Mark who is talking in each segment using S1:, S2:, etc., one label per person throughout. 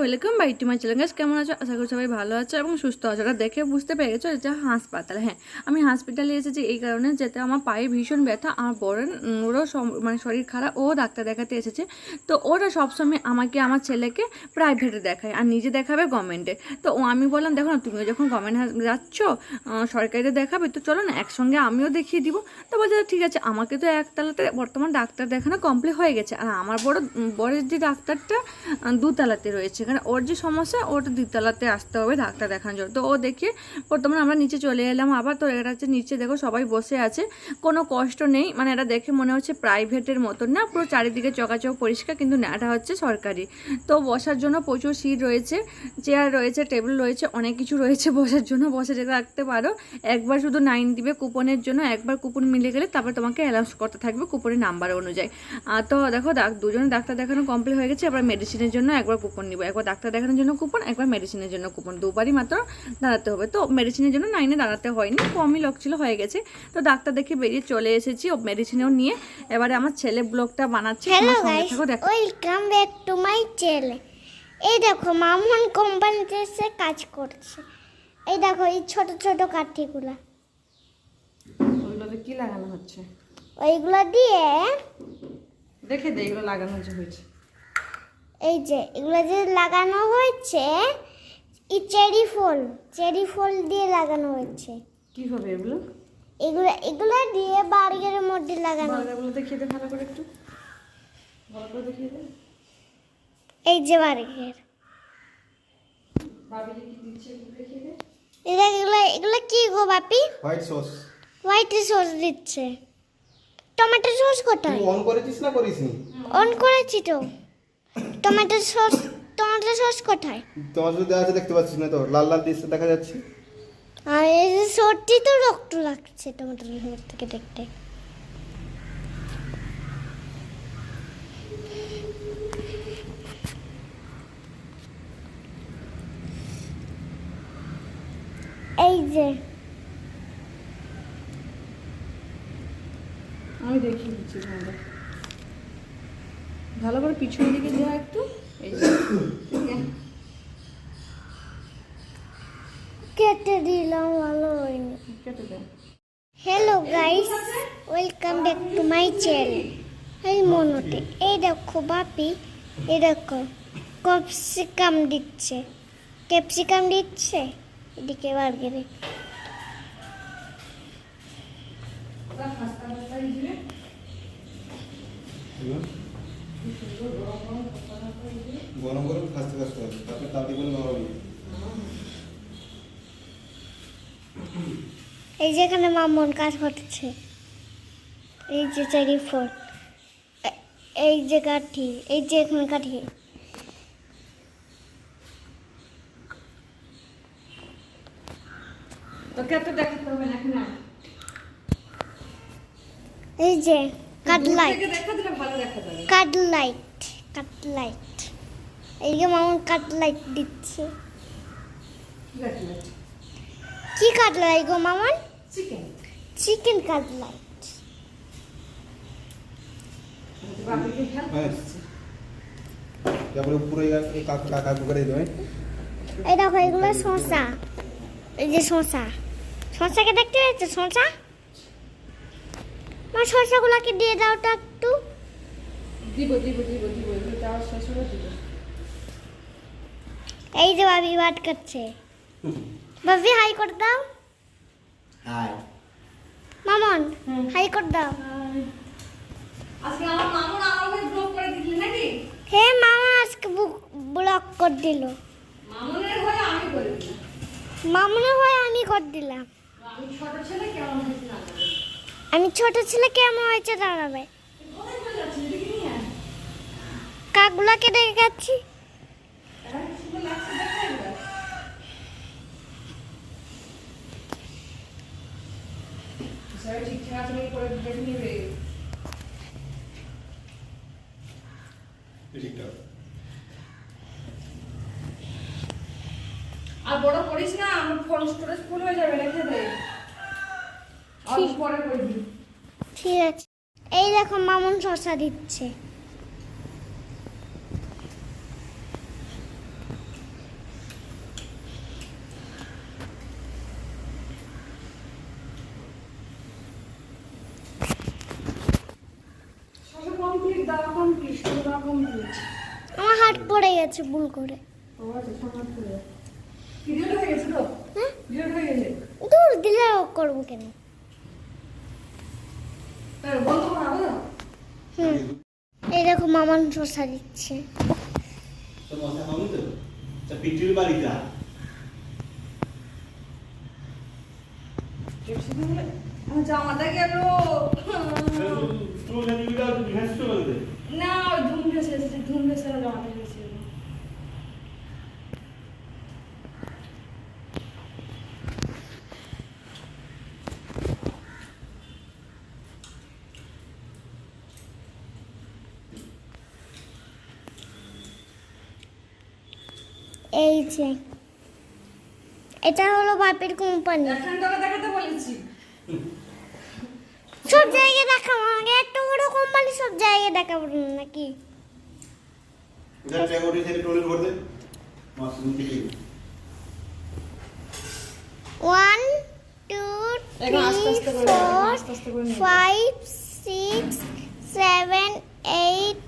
S1: Welcome by to my channel. কেমন আছো? আশা করি সবাই ভালো আছো এবং সুস্থ আছো। ওটা দেখে বুঝতে পেরে গেছো এটা হাসপাতাল। হ্যাঁ আমি হসপিটালে এসেছি এই কারণে যাতে আমার পায়ে ভীষণ ব্যথা, আমার বড় ওরও মানে শরীর খারাপ, ও ডাক্তার দেখাতে এসেছে। তো ওরা সবসময় আমাকে, আমার ছেলেকে প্রাইভেটে দেখায় আর নিজে দেখাবে গভর্নমেন্টে তো ও, আমি বললাম, দেখো না, তুমিও যখন গভর্নমেন্ট যাচ্ছ সরকারিতে দেখাবে, তো চলো না, একসঙ্গে আমিও দেখিয়ে দিব। তো বলছে, ঠিক আছে, আমাকে তো একতলাতে বর্তমান ডাক্তার দেখানো কমপ্লিট হয়ে গেছে। আর আমার বড় বড়ের যে ডাক্তারটা দুতলাতে রয়েছে। কারণ ওর যে সমস্যা ওটা দ্বিতলাতে আসতে হবে, ডাক্তার দেখানোর জন্য। তো ও দেখে বর্তমানে আমরা নিচে চলে এলাম। আবার তো এটা হচ্ছে নিচে, দেখো সবাই বসে আছে। কোনো কষ্ট নেই। মানে এটা দেখে মনে হচ্ছে প্রাইভেটের মতন না। পুরো চারিদিকে চকাচক পরিষ্কার, কিন্তু না এটা হচ্ছে সরকারি। তো বসার জন্য প্রচুর সিট রয়েছে, চেয়ার রয়েছে, টেবিল রয়েছে, অনেক কিছু রয়েছে বসার জন্য। বসে যেতে রাখতে পারো। একবার শুধু নাইন দিবে কুপনের জন্য। একবার কুপন মিলে গেলে তারপর তোমাকে অ্যালাউন্স করতে থাকবে কুপনের নাম্বার অনুযায়ী। তো দেখো দুজনে ডাক্তার দেখানো কমপ্লিট হয়ে গেছে। আবার মেডিসিনের জন্য একবার কুপন নিব। একবার ডাক্তার দেখানোর জন্য কুপন একবার মেডিসিনের জন্য কুপন দুবারই মাত্র দাঁড়াতে হবে। তো মেডিসিনের জন্য নাইনে দাঁড়াতে হয়নি কমই লোক ছিল হয়ে গেছে। তো ডাক্তার দেখে বেরিয়ে চলে এসেছি ও মেডিসিনও নিয়ে। এবারে আমার ছেলে ব্লগটা বানাচ্ছে
S2: welcome back to my channel এই দেখো মামুন কোম্পানিতে এসে কাজ করছে। এই দেখো এই ছোট ছোট কাঠিগুলা।
S1: ওগুলোতে কি লাগানো হচ্ছে?
S2: ওইগুলো দিয়ে
S1: দেখে দে এগুলো লাগানো হয়েছে।
S2: এই যে এগুলো যে লাগানো হয়েছে এই চেরি ফুল চেরি ফুল দিয়ে লাগানো হয়েছে।
S1: কি হবে এগুলো?
S2: এগুলো এগুলো দিয়ে বার্গের মধ্যে লাগানো।
S1: বার্গারগুলো দেখিয়ে দে ভালো করে একটু। ভালো করে দেখিয়ে দে।
S2: এই যে বার্গের।
S1: ভাবি কি দিচ্ছে দেখিয়ে দে।
S2: দেখ এগুলো এগুলো কি গো Bapi?
S3: White sauce
S2: white sauce দিচ্ছে। টমেটো সস কোথায়?
S3: অন করেছিস না করিসনি?
S2: অন করেছি তো। টমেটো সস টমেটো সস কোথায়?
S3: তোমার যদি আছে দেখতে পাচ্ছিস না তো। লাল লাল দিচ্ছে দেখা যাচ্ছে।
S2: আর এই যে সর্দি তো রক্ত লাগছে টমেটো সস থেকে দেখতে। এই যে।
S1: আমি দিচ্ছি তোমাদের। ভালো করে পিছনের দিকে যা একটু।
S2: কেটে দিলাম ভালো হয়নি।
S1: কেটে দে।
S2: Hello guys welcome back to my channel এই মনোতে এই দেখো বাপি এই দেখো ক্যাপসিকাম দিচ্ছে। ক্যাপসিকাম দিচ্ছে? এদিকে বার্গারে
S3: গরম গরম খাসতে খাসতে হবে তারপর করে নরম
S2: এই যে এখানে মামন কাজ করছে এই যে চারি ফোর এই যে কাঠি এই যে এখানে কাঠি।
S1: তোকে এত দেখাতে হবে না এখন
S2: এই যে কাঠ
S1: দূর
S2: লাইট
S1: থেকে দেখা দিলে ভালো দেখা যাবে।
S2: কাঠ লাইট কাঠ লাইট এই যে মামন কাঠ লাইট দিচ্ছে কি গো মামন
S1: চিকেন
S3: হ্যাঁ। তারপরে পুরো এই- এই কাকু কাকু করে দেবে
S2: এই দেখো এগুলো শসা। এই যে শসা। শসাকে দেখতে পাচ্ছ শসা? মা শসাগুলোকে দিয়ে দাও তো একটু।
S1: দিব দিব দিব দিব দেওয়ার শেষ দিব।
S2: এই যে ভাবি বাট করছে বাবি হাই করে দাও।
S3: হাই।
S2: মামন হাই করে দাও।
S1: আজকে আমার মামুন আমাকে ব্লক করে দিলি নাকি?
S2: হে মামা আজকে ব্লক করে দিল।
S1: মামুনের হয়ে আমি করে দিলাম।
S2: মামনের হয় আমি করে দিলাম।
S1: আমি ছোট ছেলে কেমন হয়েছে না জানি।
S2: আমি ছোট ছেলে কেমন হয়েছে দাঁড়াবে কাকগুলাকে দেখে গেছি
S1: এরা কি সুন্দর লাগছে দেখা এবার। সবাই ঠিকঠাক আছে নাকি করে দেখে নিবে
S3: ঠিকঠাক
S1: আর বড় করিস না, আমার ফোন স্টোরেজ ফুল হয়ে যাবে, রেখে দে অল্প পরে করবি
S2: ঠিক আছে। এই দেখো মামুন শসা দিচ্ছে। আমার হাট পড়ে গেছে ভুল করে।
S1: হ্যাঁ?
S2: দূর দিলে করব কেন? এই দেখো মামান শসা দিচ্ছে।
S3: পিটির
S1: জামাটা গেল। না ধুম ভেসে এসেছে ধুম ভেসে জামাটা
S2: এই যে। এটা হলো বাপের কোম্পানি সব জায়গায় দেখাবো আমাকে এত বড় কোম্পানি সব জায়গায় দেখাবো নাকি?
S3: যা ট্যাগোরি থেকে ট্রলি ভর দে
S2: one two three four. Five six seven eight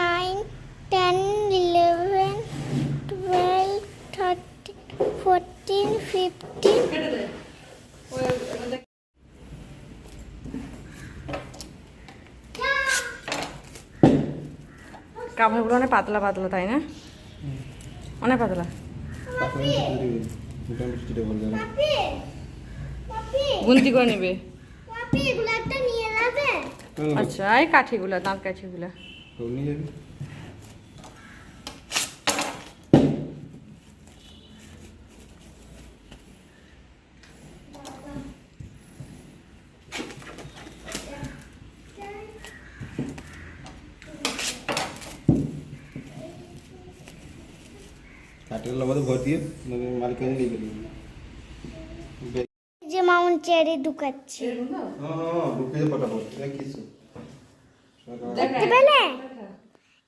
S2: nine ten eleven twelve thirteen fourteen fifteen
S1: কেটে দে ওই এটা দেখ কাভারগুলো অনেক পাতলা পাতলা তাই না? অনেক পাতলা। গুনতি করে নেবে।
S2: পাপি এগুলো একটা নিয়ে যাবে
S1: আচ্ছা এই কাঠিগুলা দাঁত কাঠিগুলা।
S3: নিয়ে যাবি। ভর দিয়ে মানে নিয়ে গেলি।
S2: যে মাউন্ট চেরি ঢুকাচ্ছে।
S3: হ্যাঁ ফটাফট কিছু
S2: দেখতে পেলে?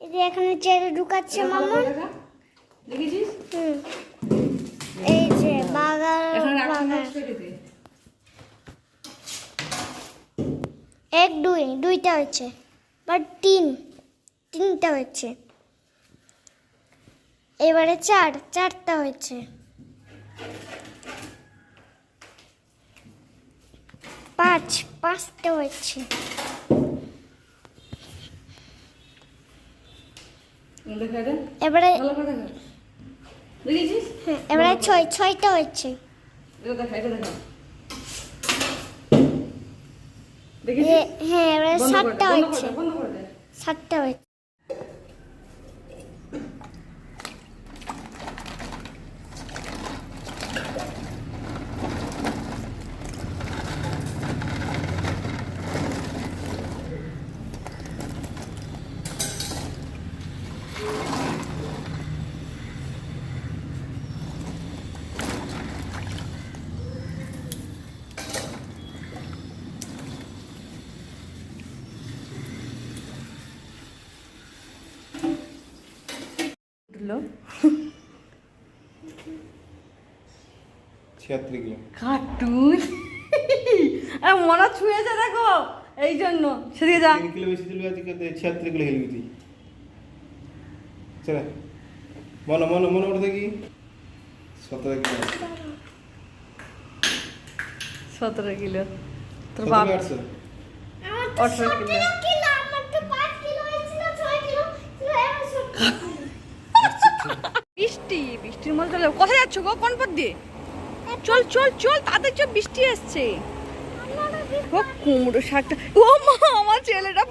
S2: এই যে এখানে চেরি ঢুকাচ্ছে মামুন।
S1: দেখেছিস
S2: হুম। এই যে বাগার এক দুই দুইটা হয়েছে বাট তিন তিনটা হয়েছে। এবারে চার চারটা হয়েছে। পাঁচ পাঁচটা হয়েছে। এবারে হ্যাঁ, এবারে ছয় ছয়টা হয়েছে। হ্যাঁ এবারে সাতটা হয়েছে। সাতটা হয়েছে।
S3: ছিয়াত্তর কিলো।
S1: কার্টুন? আরে মনে ছুঁয়েছে দেখো এই জন্য। সেদিকে যা।
S3: তিন কিলো বেশি দিলে আজকে ছিয়াত্তর কিলো হেলবি তুই চলে। মনে মনে মনে করে দেখি। সতেরো কিলো।
S1: সতেরো কিলো। তোর বাপ আঠারো কিলো। বৃষ্টি বৃষ্টির মধ্যে কোথায় যাচ্ছ গো? কোন পথ দিয়ে? চল চল চল তাদের চল, বৃষ্টি এসছে ও কুমড়ো শাকটা। ও মা, আমার ছেলেটা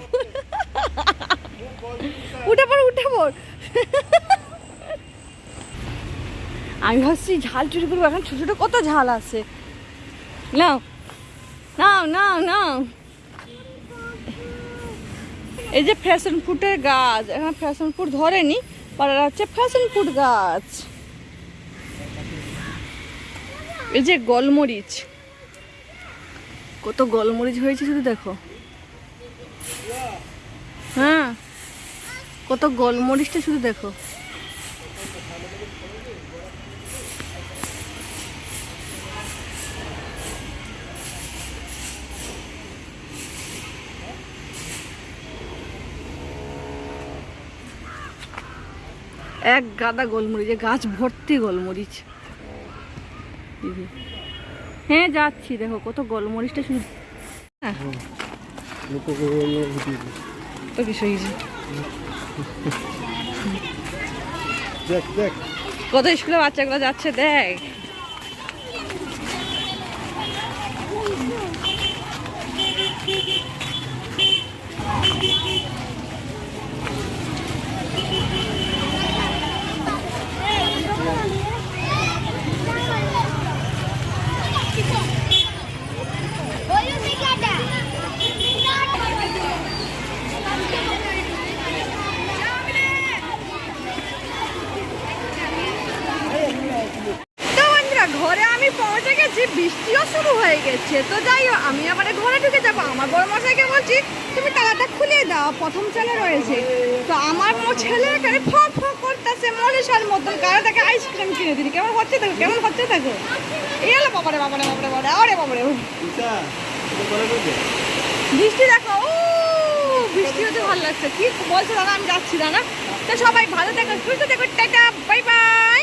S1: উঠে পড় উঠে পড়। আমি ভাবছি ঝাল চুরি করব এখন ছোটো ছোটো কত ঝাল আছে। নাও নাও নাও নাও। এই যে ফ্যাশন ফুডের গাছ, এখন ফ্যাশন ফুড ধরেনি, পাড়ার হচ্ছে ফ্যাশন ফুড গাছ। এই যে গোলমরিচ। কত গোলমরিচ হয়েছে শুধু দেখো। হ্যাঁ কত গোলমরিচটা শুধু দেখো। এক গাদা গোলমরিচ গাছ ভর্তি গোলমরিচ। হ্যাঁ যাচ্ছি। দেখো কত গোলমরিচটা শুধু হ্যাঁ। তো কিছু কত স্কুলে বাচ্চাগুলো যাচ্ছে দেখ তো বন্ধুরা ঘরে আমি পৌঁছে গেছি বৃষ্টিও শুরু হয়ে গেছে তো যাই হোক আমি আবার ঘরে ঢুকে যাব আমার বড় বলছি তুমি তালাটা খুলে দাও প্রথম চালে রয়েছে। তো আমার মো ছেলে এখানে ফ ফ করতেছে মনীষার মতন কারও তাকে আইসক্রিম কিনে দিলি। কেমন হচ্ছে দেখো কেমন হচ্ছে দেখো। এই হলো বাবারে বাবারে বাবারে বাবারে আরে বাবারে। বৃষ্টি দেখো ও বৃষ্টি হতে ভালো লাগছে। কি বলছো দাদা? আমি যাচ্ছি দাদা। তো সবাই ভালো থেকো সুস্থ থেকো টাটা বাই বাই।